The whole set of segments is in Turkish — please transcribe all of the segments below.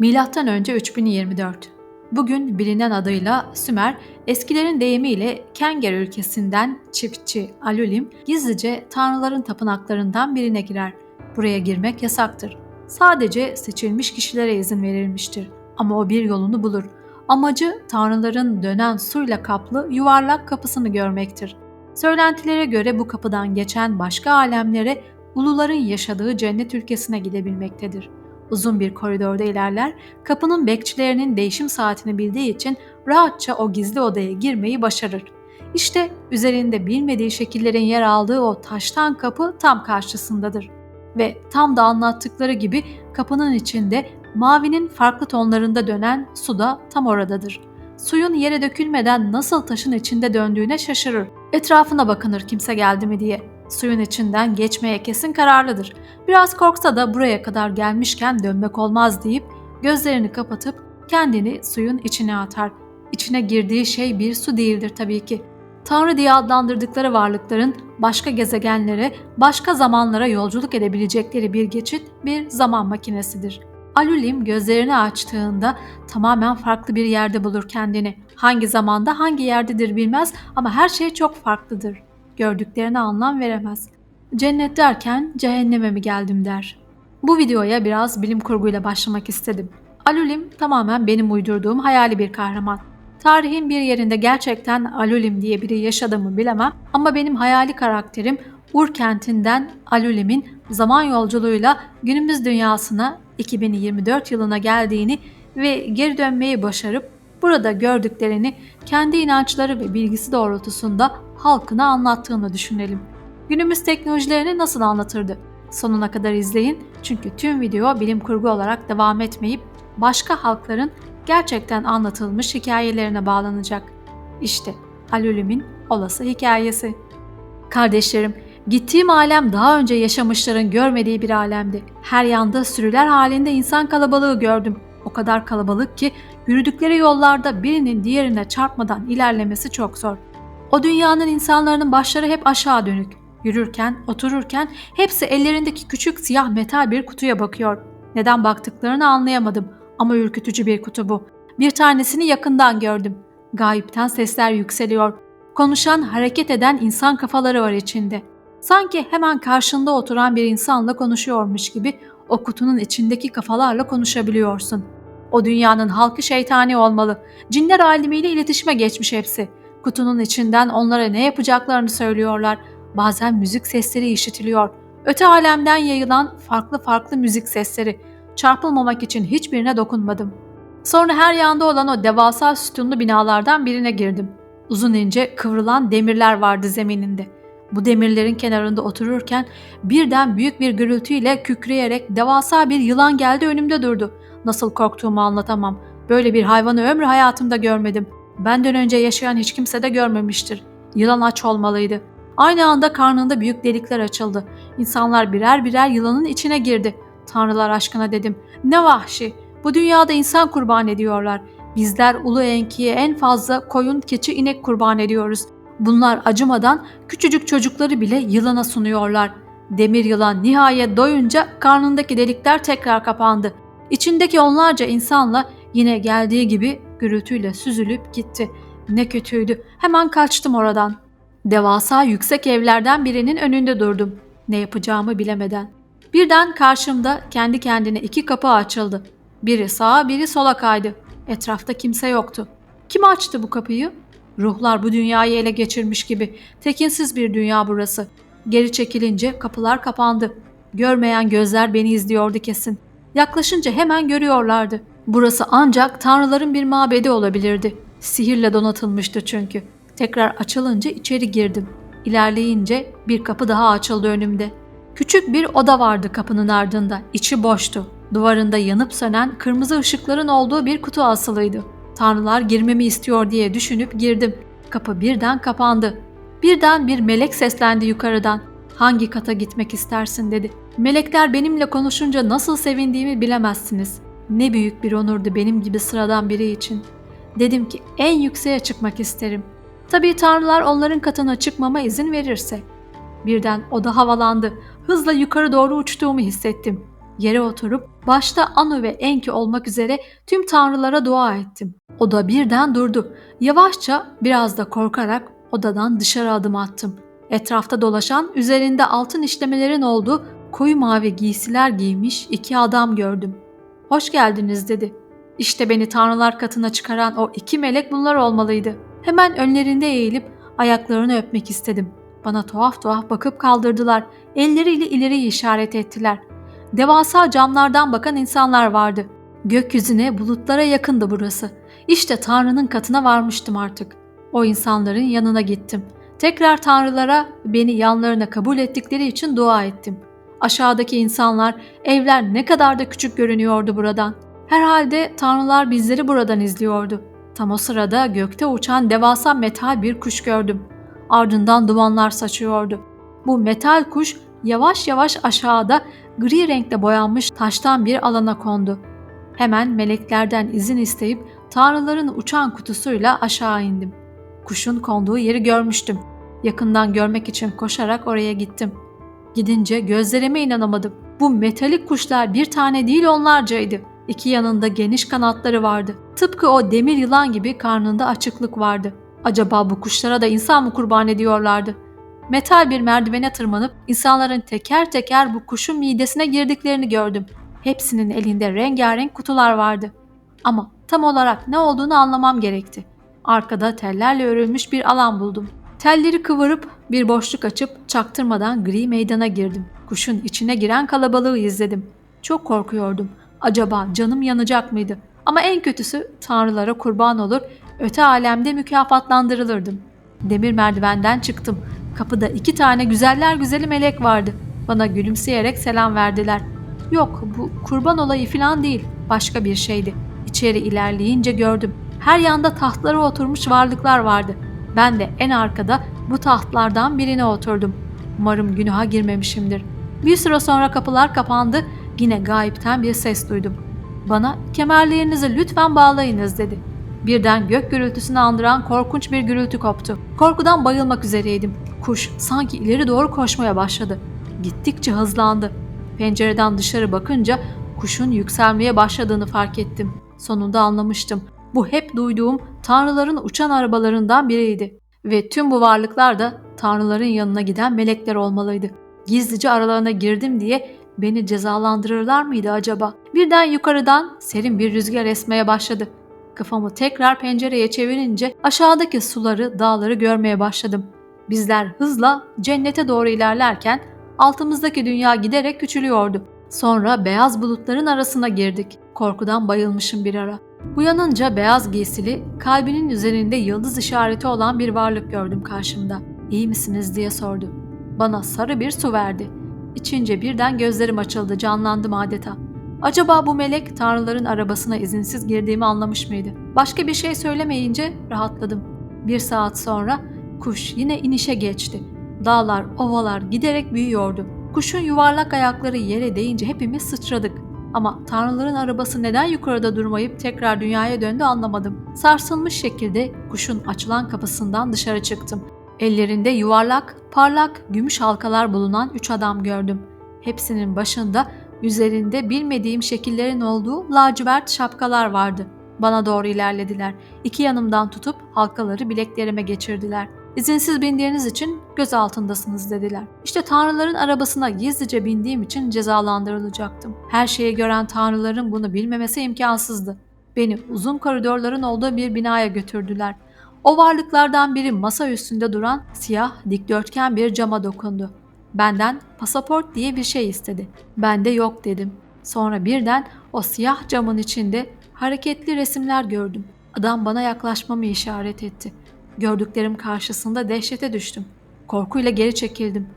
Milattan önce 3024. Bugün bilinen adıyla Sümer, eskilerin deyimiyle Kenger ülkesinden çiftçi Alulim gizlice tanrıların tapınaklarından birine girer. Buraya girmek yasaktır. Sadece seçilmiş kişilere izin verilmiştir. Ama o bir yolunu bulur. Amacı tanrıların dönen suyla kaplı yuvarlak kapısını görmektir. Söylentilere göre bu kapıdan geçen başka alemlere uluların yaşadığı cennet ülkesine gidebilmektedir. Uzun bir koridorda ilerler, kapının bekçilerinin değişim saatini bildiği için rahatça o gizli odaya girmeyi başarır. İşte üzerinde bilmediği şekillerin yer aldığı o taştan kapı tam karşısındadır. Ve tam da anlattıkları gibi kapının içinde mavinin farklı tonlarında dönen su da tam oradadır. Suyun yere dökülmeden nasıl taşın içinde döndüğüne şaşırır. Etrafına bakınır kimse geldi mi diye. Suyun içinden geçmeye kesin kararlıdır. Biraz korksa da buraya kadar gelmişken dönmek olmaz deyip gözlerini kapatıp kendini suyun içine atar. İçine girdiği şey bir su değildir tabii ki. Tanrı diye adlandırdıkları varlıkların başka gezegenlere, başka zamanlara yolculuk edebilecekleri bir geçit, bir zaman makinesidir. Alulim gözlerini açtığında tamamen farklı bir yerde bulur kendini. Hangi zamanda hangi yerdedir bilmez ama her şey çok farklıdır. Gördüklerine anlam veremez. Cennet derken cehenneme mi geldim der. Bu videoya biraz bilim kurguyla başlamak istedim. Alulim tamamen benim uydurduğum hayali bir kahraman. Tarihin bir yerinde gerçekten Alulim diye biri yaşadı mı bilemem ama benim hayali karakterim Ur kentinden Alulim'in zaman yolculuğuyla günümüz dünyasına 2024 yılına geldiğini ve geri dönmeyi başarıp burada gördüklerini kendi inançları ve bilgisi doğrultusunda halkına anlattığını düşünelim. Günümüz teknolojilerini nasıl anlatırdı? Sonuna kadar izleyin çünkü tüm video bilim kurgu olarak devam etmeyip başka halkların gerçekten anlatılmış hikayelerine bağlanacak. İşte Alülüm'ün olası hikayesi. Kardeşlerim, gittiğim alem daha önce yaşamışların görmediği bir alemdi. Her yanda sürüler halinde insan kalabalığı gördüm. O kadar kalabalık ki yürüdükleri yollarda birinin diğerine çarpmadan ilerlemesi çok zor. O dünyanın insanların başları hep aşağı dönük. Yürürken, otururken hepsi ellerindeki küçük siyah metal bir kutuya bakıyor. Neden baktıklarını anlayamadım ama ürkütücü bir kutu bu. Bir tanesini yakından gördüm. Gayipten sesler yükseliyor. Konuşan, hareket eden insan kafaları var içinde. Sanki hemen karşında oturan bir insanla konuşuyormuş gibi o kutunun içindeki kafalarla konuşabiliyorsun. O dünyanın halkı şeytani olmalı. Cinler alemiyle iletişime geçmiş hepsi. Kutunun içinden onlara ne yapacaklarını söylüyorlar. Bazen müzik sesleri işitiliyor. Öte alemden yayılan farklı farklı müzik sesleri. Çarpılmamak için hiçbirine dokunmadım. Sonra her yanda olan o devasa sütunlu binalardan birine girdim. Uzun ince kıvrılan demirler vardı zemininde. Bu demirlerin kenarında otururken birden büyük bir gürültüyle kükreyerek devasa bir yılan geldi önümde durdu. Nasıl korktuğumu anlatamam. Böyle bir hayvanı ömrü hayatımda görmedim. Benden önce yaşayan hiç kimse de görmemiştir. Yılan aç olmalıydı. Aynı anda karnında büyük delikler açıldı. İnsanlar birer birer yılanın içine girdi. Tanrılar aşkına dedim. Ne vahşi. Bu dünyada insan kurban ediyorlar. Bizler ulu enkiye en fazla koyun, keçi, inek kurban ediyoruz. Bunlar acımadan küçücük çocukları bile yılana sunuyorlar. Demir yılan nihayet doyunca karnındaki delikler tekrar kapandı. İçindeki onlarca insanla yine geldiği gibi gürültüyle süzülüp gitti. Ne kötüydü. Hemen kaçtım oradan. Devasa yüksek evlerden birinin önünde durdum. Ne yapacağımı bilemeden. Birden karşımda kendi kendine iki kapı açıldı. Biri sağa biri sola kaydı. Etrafta kimse yoktu. Kim açtı bu kapıyı? Ruhlar bu dünyayı ele geçirmiş gibi. Tekinsiz bir dünya burası. Geri çekilince kapılar kapandı. Görmeyen gözler beni izliyordu kesin. Yaklaşınca hemen görüyorlardı. Burası ancak tanrıların bir mabedi olabilirdi. Sihirle donatılmıştı çünkü. Tekrar açılınca içeri girdim. İlerleyince bir kapı daha açıldı önümde. Küçük bir oda vardı kapının ardında. İçi boştu. Duvarında yanıp sönen kırmızı ışıkların olduğu bir kutu asılıydı. Tanrılar girmemi istiyor diye düşünüp girdim. Kapı birden kapandı. Birden bir melek seslendi yukarıdan. Hangi kata gitmek istersin dedi. Melekler benimle konuşunca nasıl sevindiğimi bilemezsiniz. Ne büyük bir onurdu benim gibi sıradan biri için. Dedim ki en yükseğe çıkmak isterim. Tabii tanrılar onların katına çıkmama izin verirse. Birden oda havalandı. Hızla yukarı doğru uçtuğumu hissettim. Yere oturup başta Anu ve Enki olmak üzere tüm tanrılara dua ettim. O da birden durdu. Yavaşça biraz da korkarak odadan dışarı adım attım. Etrafta dolaşan üzerinde altın işlemelerin olduğu koyu mavi giysiler giymiş iki adam gördüm. Hoş geldiniz dedi. İşte beni tanrılar katına çıkaran o iki melek bunlar olmalıydı. Hemen önlerinde eğilip ayaklarını öpmek istedim. Bana tuhaf tuhaf bakıp kaldırdılar. Elleriyle ileriyi işaret ettiler. Devasa camlardan bakan insanlar vardı. Gökyüzüne, bulutlara yakındı burası. İşte Tanrı'nın katına varmıştım artık. O insanların yanına gittim. Tekrar Tanrılara beni yanlarına kabul ettikleri için dua ettim. Aşağıdaki insanlar, evler ne kadar da küçük görünüyordu buradan. Herhalde Tanrılar bizleri buradan izliyordu. Tam o sırada gökte uçan devasa metal bir kuş gördüm. Ardından dumanlar saçıyordu. Bu metal kuş yavaş yavaş aşağıda gri renkte boyanmış taştan bir alana kondu. Hemen meleklerden izin isteyip tanrıların uçan kutusuyla aşağı indim. Kuşun konduğu yeri görmüştüm. Yakından görmek için koşarak oraya gittim. Gidince gözlerime inanamadım. Bu metalik kuşlar bir tane değil onlarcaydı. İki yanında geniş kanatları vardı. Tıpkı o demir yılan gibi karnında açıklık vardı. Acaba bu kuşlara da insan mı kurban ediyorlardı? Metal bir merdivene tırmanıp insanların teker teker bu kuşun midesine girdiklerini gördüm. Hepsinin elinde rengarenk kutular vardı. Ama tam olarak ne olduğunu anlamam gerekti. Arkada tellerle örülmüş bir alan buldum. Telleri kıvırıp bir boşluk açıp çaktırmadan gri meydana girdim. Kuşun içine giren kalabalığı izledim. Çok korkuyordum. Acaba canım yanacak mıydı? Ama en kötüsü tanrılara kurban olur, öte alemde mükafatlandırılırdım. Demir merdivenden çıktım. Kapıda iki tane güzeller güzeli melek vardı. Bana gülümseyerek selam verdiler. Yok bu kurban olayı falan değil. Başka bir şeydi. İçeri ilerleyince gördüm. Her yanda tahtlara oturmuş varlıklar vardı. Ben de en arkada bu tahtlardan birine oturdum. Umarım günaha girmemişimdir. Bir süre sonra kapılar kapandı. Yine gayipten bir ses duydum. Bana kemerlerinizi lütfen bağlayınız dedi. Birden gök gürültüsünü andıran korkunç bir gürültü koptu. Korkudan bayılmak üzereydim. Kuş sanki ileri doğru koşmaya başladı. Gittikçe hızlandı. Pencereden dışarı bakınca kuşun yükselmeye başladığını fark ettim. Sonunda anlamıştım. Bu hep duyduğum tanrıların uçan arabalarından biriydi. Ve tüm bu varlıklar da tanrıların yanına giden melekler olmalıydı. Gizlice aralarına girdim diye beni cezalandırırlar mıydı acaba? Birden yukarıdan serin bir rüzgar esmeye başladı. Kafamı tekrar pencereye çevirince aşağıdaki suları, dağları görmeye başladım. Bizler hızla cennete doğru ilerlerken altımızdaki dünya giderek küçülüyordu. Sonra beyaz bulutların arasına girdik. Korkudan bayılmışım bir ara. Uyanınca beyaz giysili, kalbinin üzerinde yıldız işareti olan bir varlık gördüm karşımda. İyi misiniz diye sordu. Bana sarı bir su verdi. İçince birden gözlerim açıldı, canlandım adeta. Acaba bu melek tanrıların arabasına izinsiz girdiğimi anlamış mıydı? Başka bir şey söylemeyince rahatladım. Bir saat sonra kuş yine inişe geçti. Dağlar, ovalar giderek büyüyordu. Kuşun yuvarlak ayakları yere değince hepimiz sıçradık. Ama tanrıların arabası neden yukarıda durmayıp tekrar dünyaya döndü anlamadım. Sarsılmış şekilde kuşun açılan kapısından dışarı çıktım. Ellerinde yuvarlak, parlak, gümüş halkalar bulunan üç adam gördüm. Hepsinin başında üzerinde bilmediğim şekillerin olduğu lacivert şapkalar vardı. Bana doğru ilerlediler. İki yanımdan tutup halkaları bileklerime geçirdiler. İzinsiz bindiğiniz için göz altındasınız dediler. İşte tanrıların arabasına gizlice bindiğim için cezalandırılacaktım. Her şeyi gören tanrıların bunu bilmemesi imkansızdı. Beni uzun koridorların olduğu bir binaya götürdüler. O varlıklardan biri masa üstünde duran siyah dikdörtgen bir cama dokundu. Benden pasaport diye bir şey istedi. Ben de yok dedim. Sonra birden o siyah camın içinde hareketli resimler gördüm. Adam bana yaklaşmamı işaret etti. Gördüklerim karşısında dehşete düştüm. Korkuyla geri çekildim.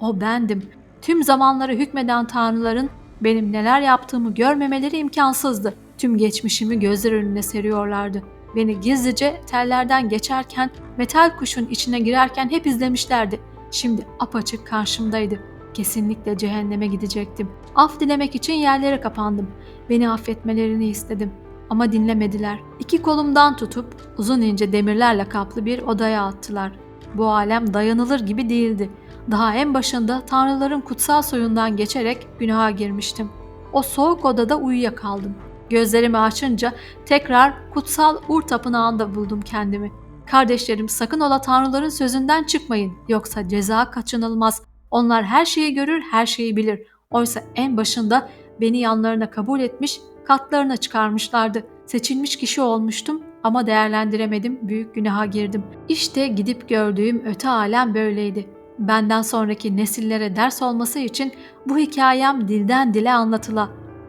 O bendim. Tüm zamanları hükmeden tanrıların benim neler yaptığımı görmemeleri imkansızdı. Tüm geçmişimi gözler önüne seriyorlardı. Beni gizlice tellerden geçerken, metal kuşun içine girerken hep izlemişlerdi. Şimdi apaçık karşımdaydı. Kesinlikle cehenneme gidecektim. Af dilemek için yerlere kapandım. Beni affetmelerini istedim. Ama dinlemediler. İki kolumdan tutup uzun ince demirlerle kaplı bir odaya attılar. Bu alem dayanılır gibi değildi. Daha en başında tanrıların kutsal soyundan geçerek günaha girmiştim. o soğuk odada uyuyakaldım. Gözlerimi açınca tekrar kutsal Ur tapınağında buldum kendimi. Kardeşlerim sakın ola tanrıların sözünden çıkmayın yoksa ceza kaçınılmaz. Onlar her şeyi görür, her şeyi bilir. Oysa en başında beni yanlarına kabul etmiş, katlarına çıkarmışlardı. Seçilmiş kişi olmuştum ama değerlendiremedim, büyük günaha girdim. İşte gidip gördüğüm öte alem böyleydi. Benden sonraki nesillere ders olması için bu hikayem dilden dile anlatıla.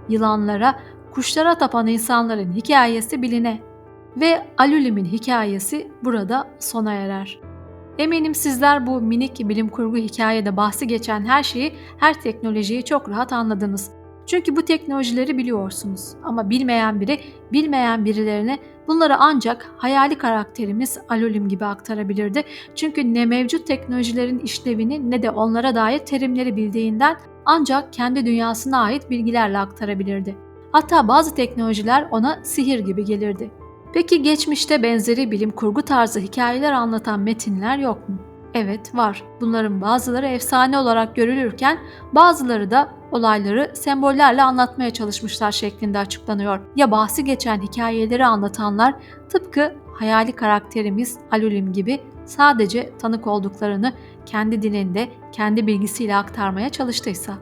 Yılanlara, kuşlara tapan insanların hikayesi biline ve Alülim'in hikayesi burada sona erer. Eminim sizler bu minik bilim kurgu hikayede bahsi geçen her şeyi, her teknolojiyi çok rahat anladınız. Çünkü bu teknolojileri biliyorsunuz ama bilmeyen biri bilmeyen birilerine bunları ancak hayali karakterimiz Alolim gibi aktarabilirdi. Çünkü ne mevcut teknolojilerin işlevini ne de onlara dair terimleri bildiğinden ancak kendi dünyasına ait bilgilerle aktarabilirdi. Hatta bazı teknolojiler ona sihir gibi gelirdi. Peki geçmişte benzeri bilim kurgu tarzı hikayeler anlatan metinler yok mu? Evet var. Bunların bazıları efsane olarak görülürken bazıları da olayları sembollerle anlatmaya çalışmışlar şeklinde açıklanıyor. Ya bahsi geçen hikayeleri anlatanlar tıpkı hayali karakterimiz Alulim gibi sadece tanık olduklarını kendi dilinde, kendi bilgisiyle aktarmaya çalıştıysa.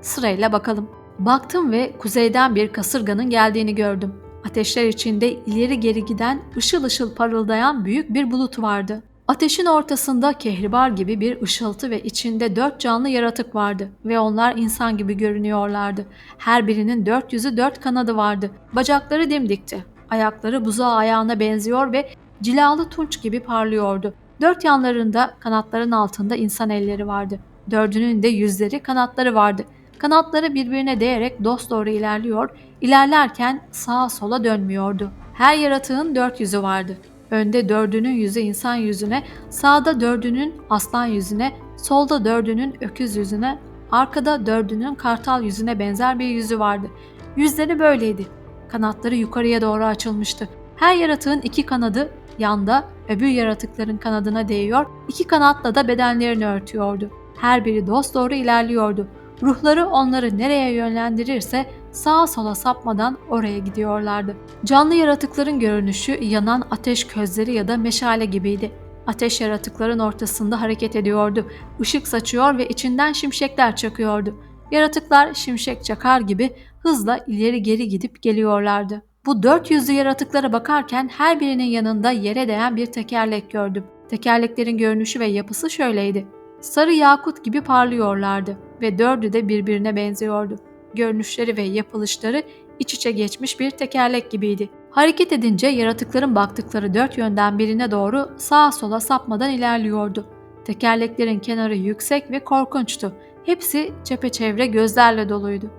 Sırayla bakalım. Baktım ve kuzeyden bir kasırganın geldiğini gördüm. Ateşler içinde ileri geri giden, ışıl ışıl parıldayan büyük bir bulut vardı. Ateşin ortasında kehribar gibi bir ışıltı ve içinde dört canlı yaratık vardı ve onlar insan gibi görünüyorlardı. Her birinin dört yüzü dört kanadı vardı. Bacakları dimdikti. Ayakları buzağı ayağına benziyor ve cilalı tunç gibi parlıyordu. Dört yanlarında kanatların altında insan elleri vardı. Dördünün de yüzleri kanatları vardı. Kanatları birbirine değerek dost doğru ilerliyor, ilerlerken sağa sola dönmüyordu. Her yaratığın dört yüzü vardı. Önde dördünün yüzü insan yüzüne, sağda dördünün aslan yüzüne, solda dördünün öküz yüzüne, arkada dördünün kartal yüzüne benzer bir yüzü vardı. Yüzleri böyleydi. Kanatları yukarıya doğru açılmıştı. Her yaratığın iki kanadı yanda, öbür yaratıkların kanadına değiyor, iki kanatla da bedenlerini örtüyordu. Her biri dost doğru ilerliyordu. Ruhları onları nereye yönlendirirse sağa sola sapmadan oraya gidiyorlardı. Canlı yaratıkların görünüşü yanan ateş közleri ya da meşale gibiydi. Ateş yaratıkların ortasında hareket ediyordu. Işık saçıyor ve içinden şimşekler çakıyordu. Yaratıklar şimşek çakar gibi hızla ileri geri gidip geliyorlardı. Bu dört yüzlü yaratıklara bakarken her birinin yanında yere değen bir tekerlek gördüm. Tekerleklerin görünüşü ve yapısı şöyleydi. Sarı yakut gibi parlıyorlardı ve dördü de birbirine benziyordu. Görünüşleri ve yapılışları iç içe geçmiş bir tekerlek gibiydi. Hareket edince yaratıkların baktıkları dört yönden birine doğru sağa sola sapmadan ilerliyordu. Tekerleklerin kenarı yüksek ve korkunçtu. Hepsi çepeçevre gözlerle doluydu.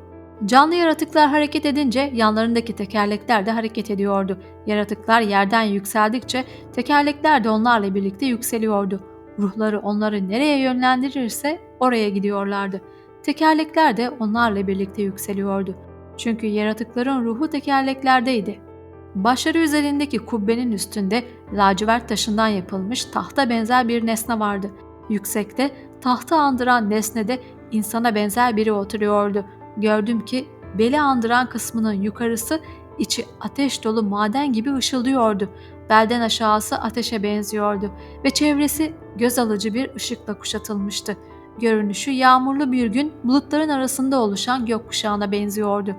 Canlı yaratıklar hareket edince yanlarındaki tekerlekler de hareket ediyordu. Yaratıklar yerden yükseldikçe tekerlekler de onlarla birlikte yükseliyordu. Ruhları onları nereye yönlendirirse oraya gidiyorlardı. Tekerlekler de onlarla birlikte yükseliyordu. Çünkü yaratıkların ruhu tekerleklerdeydi. Başları üzerindeki kubbenin üstünde lacivert taşından yapılmış tahta benzer bir nesne vardı. Yüksekte tahta andıran nesnede insana benzer biri oturuyordu. Gördüm ki beli andıran kısmının yukarısı içi ateş dolu maden gibi ışıldıyordu. Belden aşağısı ateşe benziyordu ve çevresi göz alıcı bir ışıkla kuşatılmıştı. Görünüşü yağmurlu bir gün bulutların arasında oluşan gökkuşağına benziyordu.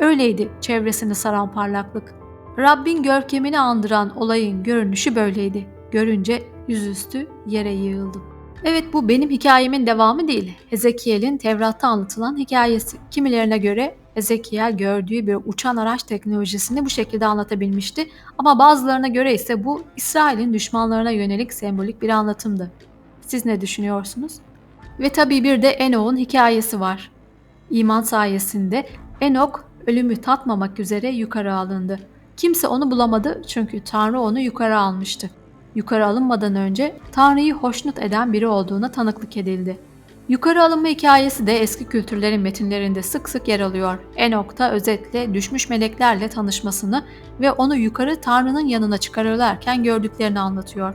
Öyleydi çevresini saran parlaklık. Rabbin görkemini andıran olayın görünüşü böyleydi. Görünce yüzüstü yere yığıldım. Evet bu benim hikayemin devamı değil. Ezekiel'in Tevrat'ta anlatılan hikayesi. Kimilerine göre Ezekiel gördüğü bir uçan araç teknolojisini bu şekilde anlatabilmişti. Ama bazılarına göre ise bu İsrail'in düşmanlarına yönelik sembolik bir anlatımdı. Siz ne düşünüyorsunuz? Ve tabii bir de Enok'un hikayesi var. İman sayesinde Enok ölümü tatmamak üzere yukarı alındı. Kimse onu bulamadı çünkü Tanrı onu yukarı almıştı. Yukarı alınmadan önce Tanrı'yı hoşnut eden biri olduğuna tanıklık edildi. Yukarı alınma hikayesi de eski kültürlerin metinlerinde sık sık yer alıyor. Enok'ta özetle düşmüş meleklerle tanışmasını ve onu yukarı Tanrı'nın yanına çıkarırlarken gördüklerini anlatıyor.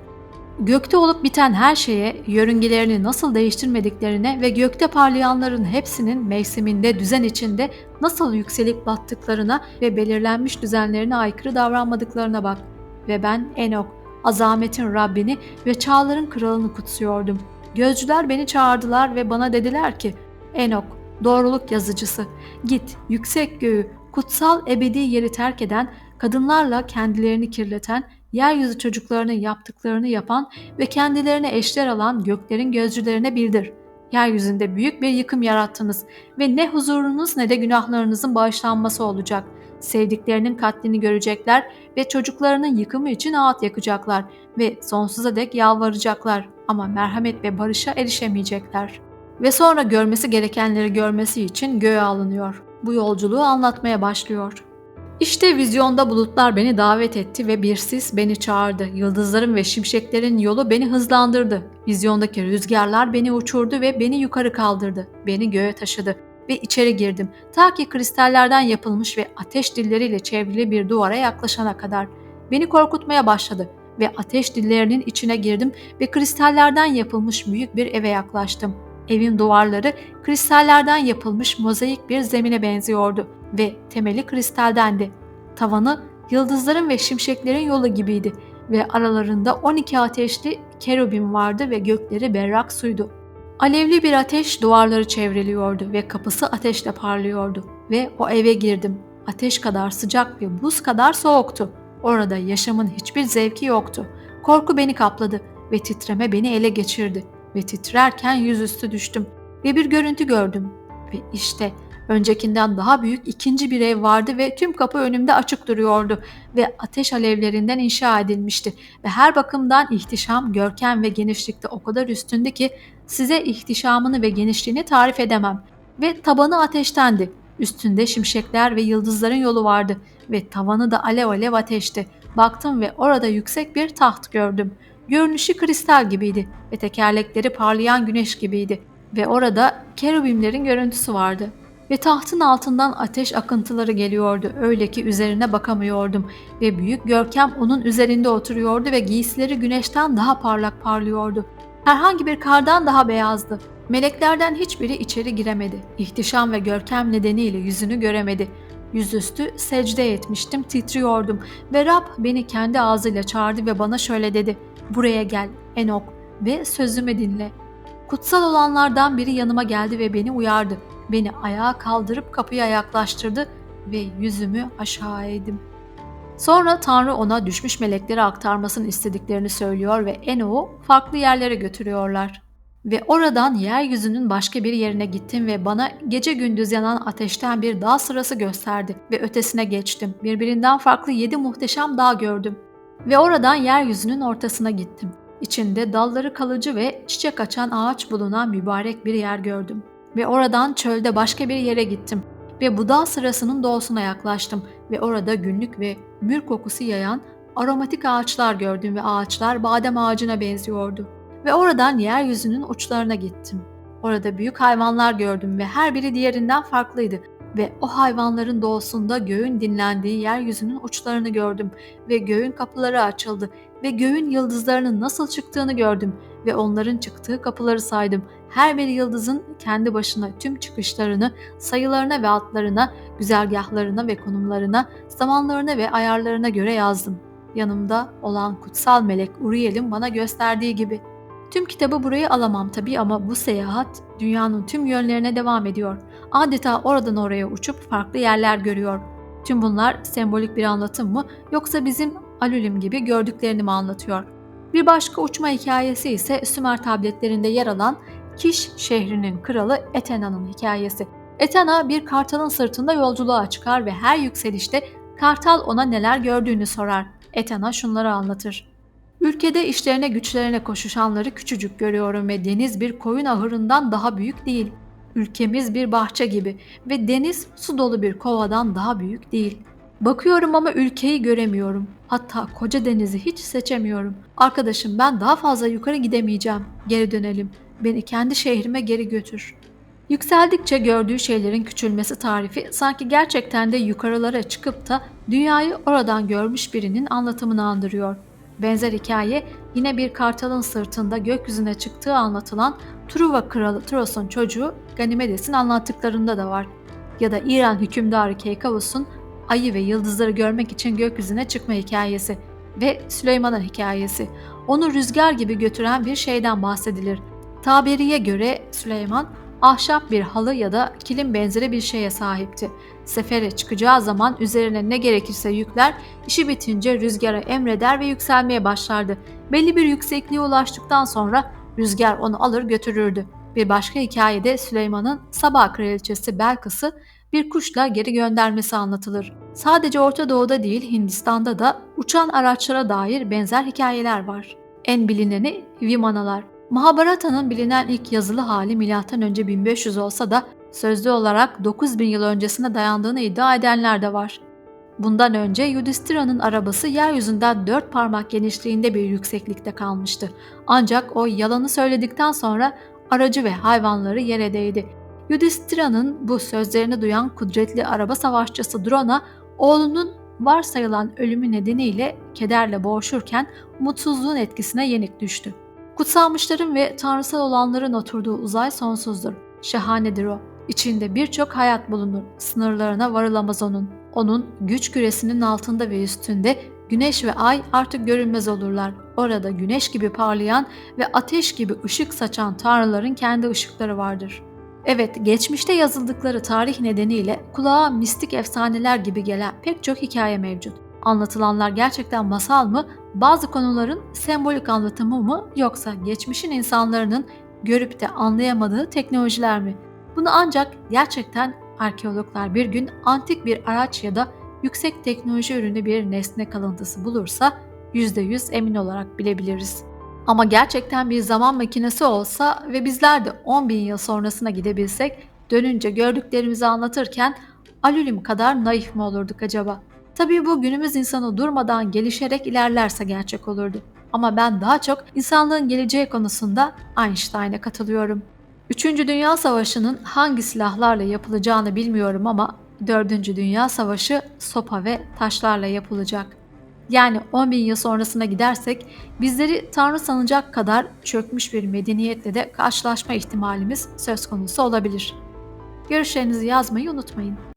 Gökte olup biten her şeye, yörüngelerini nasıl değiştirmediklerine ve gökte parlayanların hepsinin mevsiminde, düzen içinde nasıl yükselip battıklarına ve belirlenmiş düzenlerine aykırı davranmadıklarına bak. Ve ben Enok, azametin Rabbini ve çağların kralını kutsuyordum. Gözcüler beni çağırdılar ve bana dediler ki, Enok, doğruluk yazıcısı, git yüksek göğü, kutsal ebedi yeri terk eden, kadınlarla kendilerini kirleten, yeryüzü çocuklarının yaptıklarını yapan ve kendilerine eşler alan göklerin gözcülerine bildir. Yeryüzünde büyük bir yıkım yarattınız ve ne huzurunuz ne de günahlarınızın bağışlanması olacak. Sevdiklerinin katlini görecekler ve çocuklarının yıkımı için ağıt yakacaklar ve sonsuza dek yalvaracaklar ama merhamet ve barışa erişemeyecekler. Ve sonra görmesi gerekenleri görmesi için göğe alınıyor. Bu yolculuğu anlatmaya başlıyor. İşte vizyonda bulutlar beni davet etti ve bir sis beni çağırdı. Yıldızların ve şimşeklerin yolu beni hızlandırdı. Vizyondaki rüzgarlar beni uçurdu ve beni yukarı kaldırdı. Beni göğe taşıdı ve içeri girdim. Ta ki kristallerden yapılmış ve ateş dilleriyle çevrili bir duvara yaklaşana kadar. Beni korkutmaya başladı ve ateş dillerinin içine girdim ve kristallerden yapılmış büyük bir eve yaklaştım. Evin duvarları kristallerden yapılmış mozaik bir zemine benziyordu ve temeli kristaldendi. Tavanı yıldızların ve şimşeklerin yolu gibiydi ve aralarında 12 ateşli kerubim vardı ve gökleri berrak suydu. Alevli bir ateş duvarları çevreliyordu ve kapısı ateşle parlıyordu ve o eve girdim. Ateş kadar sıcak ve buz kadar soğuktu. Orada yaşamın hiçbir zevki yoktu. Korku beni kapladı ve titreme beni ele geçirdi ve titrerken yüzüstü düştüm ve bir görüntü gördüm. Ve işte öncekinden daha büyük ikinci bir ev vardı ve tüm kapı önümde açık duruyordu ve ateş alevlerinden inşa edilmişti ve her bakımdan ihtişam, görkem ve genişlikte o kadar üstündü ki size ihtişamını ve genişliğini tarif edemem. Ve tabanı ateştendi. Üstünde şimşekler ve yıldızların yolu vardı ve tavanı da alev alev ateşti. Baktım ve orada yüksek bir taht gördüm. Görünüşü kristal gibiydi ve tekerlekleri parlayan güneş gibiydi ve orada kerubimlerin görüntüsü vardı. Ve tahtın altından ateş akıntıları geliyordu. Öyle ki üzerine bakamıyordum ve büyük görkem onun üzerinde oturuyordu ve giysileri güneşten daha parlak parlıyordu. Herhangi bir kardan daha beyazdı. Meleklerden hiçbiri içeri giremedi. İhtişam ve görkem nedeniyle yüzünü göremedi. Yüzüstü secde etmiştim, titriyordum ve Rab beni kendi ağzıyla çağırdı ve bana şöyle dedi. Buraya gel Enok ve sözümü dinle. Kutsal olanlardan biri yanıma geldi ve beni uyardı. Beni ayağa kaldırıp kapıya yaklaştırdı ve yüzümü aşağı eğdim. Sonra Tanrı ona düşmüş melekleri aktarmasını istediklerini söylüyor ve Enok'u farklı yerlere götürüyorlar. Ve oradan yeryüzünün başka bir yerine gittim ve bana gece gündüz yanan ateşten bir dağ sırası gösterdi ve ötesine geçtim. Birbirinden farklı yedi muhteşem dağ gördüm. Ve oradan yeryüzünün ortasına gittim. İçinde dalları kalıcı ve çiçek açan ağaç bulunan mübarek bir yer gördüm. Ve oradan çölde başka bir yere gittim ve bu dağ sırasının doğusuna yaklaştım ve orada günlük ve mür kokusu yayan aromatik ağaçlar gördüm ve ağaçlar badem ağacına benziyordu. Ve oradan yeryüzünün uçlarına gittim. Orada büyük hayvanlar gördüm ve her biri diğerinden farklıydı ve o hayvanların doğusunda göğün dinlendiği yeryüzünün uçlarını gördüm ve göğün kapıları açıldı ve göğün yıldızlarının nasıl çıktığını gördüm ve onların çıktığı kapıları saydım. Her bir yıldızın kendi başına tüm çıkışlarını, sayılarına ve altlarına, güzergahlarına ve konumlarına, zamanlarına ve ayarlarına göre yazdım. Yanımda olan kutsal melek Uriel'in bana gösterdiği gibi. Tüm kitabı buraya alamam tabii ama bu seyahat dünyanın tüm yönlerine devam ediyor. Adeta oradan oraya uçup farklı yerler görüyor. Tüm bunlar sembolik bir anlatım mı yoksa bizim Alülim gibi gördüklerini mi anlatıyor? Bir başka uçma hikayesi ise Sümer tabletlerinde yer alan Kiş şehrinin kralı Etena'nın hikayesi. Etena bir kartalın sırtında yolculuğa çıkar ve her yükselişte kartal ona neler gördüğünü sorar. Etena şunları anlatır. Ülkede işlerine güçlerine koşuşanları küçücük görüyorum ve deniz bir koyun ahırından daha büyük değil. Ülkemiz bir bahçe gibi ve deniz su dolu bir kovadan daha büyük değil. Bakıyorum ama ülkeyi göremiyorum. Hatta koca denizi hiç seçemiyorum. Arkadaşım ben daha fazla yukarı gidemeyeceğim. Geri dönelim. Beni kendi şehrime geri götür. Yükseldikçe gördüğü şeylerin küçülmesi tarifi sanki gerçekten de yukarılara çıkıp da dünyayı oradan görmüş birinin anlatımını andırıyor. Benzer hikaye yine bir kartalın sırtında gökyüzüne çıktığı anlatılan Truva kralı Tros'un çocuğu Ganimedes'in anlattıklarında da var. Ya da İran hükümdarı Keykavus'un ayı ve yıldızları görmek için gökyüzüne çıkma hikayesi ve Süleyman'ın hikayesi. Onu rüzgar gibi götüren bir şeyden bahsedilir. Taberiye göre Süleyman ahşap bir halı ya da kilim benzeri bir şeye sahipti. Sefere çıkacağı zaman üzerine ne gerekirse yükler, işi bitince rüzgara emreder ve yükselmeye başlardı. Belli bir yüksekliğe ulaştıktan sonra rüzgar onu alır götürürdü. Bir başka hikayede Süleyman'ın Sabah kraliçesi Belkıs'ı bir kuşla geri göndermesi anlatılır. Sadece Orta Doğu'da değil Hindistan'da da uçan araçlara dair benzer hikayeler var. En bilineni Vimanalar. Mahabharata'nın bilinen ilk yazılı hali M.Ö. 1500 olsa da sözlü olarak 9000 yıl öncesine dayandığını iddia edenler de var. Bundan önce Yudhisthira'nın arabası yeryüzünden dört parmak genişliğinde bir yükseklikte kalmıştı. Ancak o yalanı söyledikten sonra aracı ve hayvanları yere değdi. Yudhisthira'nın bu sözlerini duyan kudretli araba savaşçısı Drona, oğlunun varsayılan ölümü nedeniyle kederle boğuşurken mutsuzluğun etkisine yenik düştü. Kutsanmışların ve tanrısal olanların oturduğu uzay sonsuzdur. Şahanedir o. İçinde birçok hayat bulunur. Sınırlarına varılamaz onun. Onun güç küresinin altında ve üstünde güneş ve ay artık görünmez olurlar. Orada güneş gibi parlayan ve ateş gibi ışık saçan tanrıların kendi ışıkları vardır. Evet, geçmişte yazıldıkları tarih nedeniyle kulağa mistik efsaneler gibi gelen pek çok hikaye mevcut. Anlatılanlar gerçekten masal mı, bazı konuların sembolik anlatımı mı yoksa geçmişin insanların görüp de anlayamadığı teknolojiler mi? Bunu ancak gerçekten arkeologlar bir gün antik bir araç ya da yüksek teknoloji ürünü bir nesne kalıntısı bulursa %100 emin olarak bilebiliriz. Ama gerçekten bir zaman makinesi olsa ve bizler de 10 bin yıl sonrasına gidebilsek dönünce gördüklerimizi anlatırken Alülim kadar naif mi olurduk acaba? Tabii bu günümüz insanı durmadan gelişerek ilerlerse gerçek olurdu. Ama ben daha çok insanlığın geleceği konusunda Einstein'a katılıyorum. Üçüncü Dünya Savaşı'nın hangi silahlarla yapılacağını bilmiyorum ama Dördüncü Dünya Savaşı sopa ve taşlarla yapılacak. Yani 10 bin yıl sonrasına gidersek bizleri tanrı sanacak kadar çökmüş bir medeniyetle de karşılaşma ihtimalimiz söz konusu olabilir. Görüşlerinizi yazmayı unutmayın.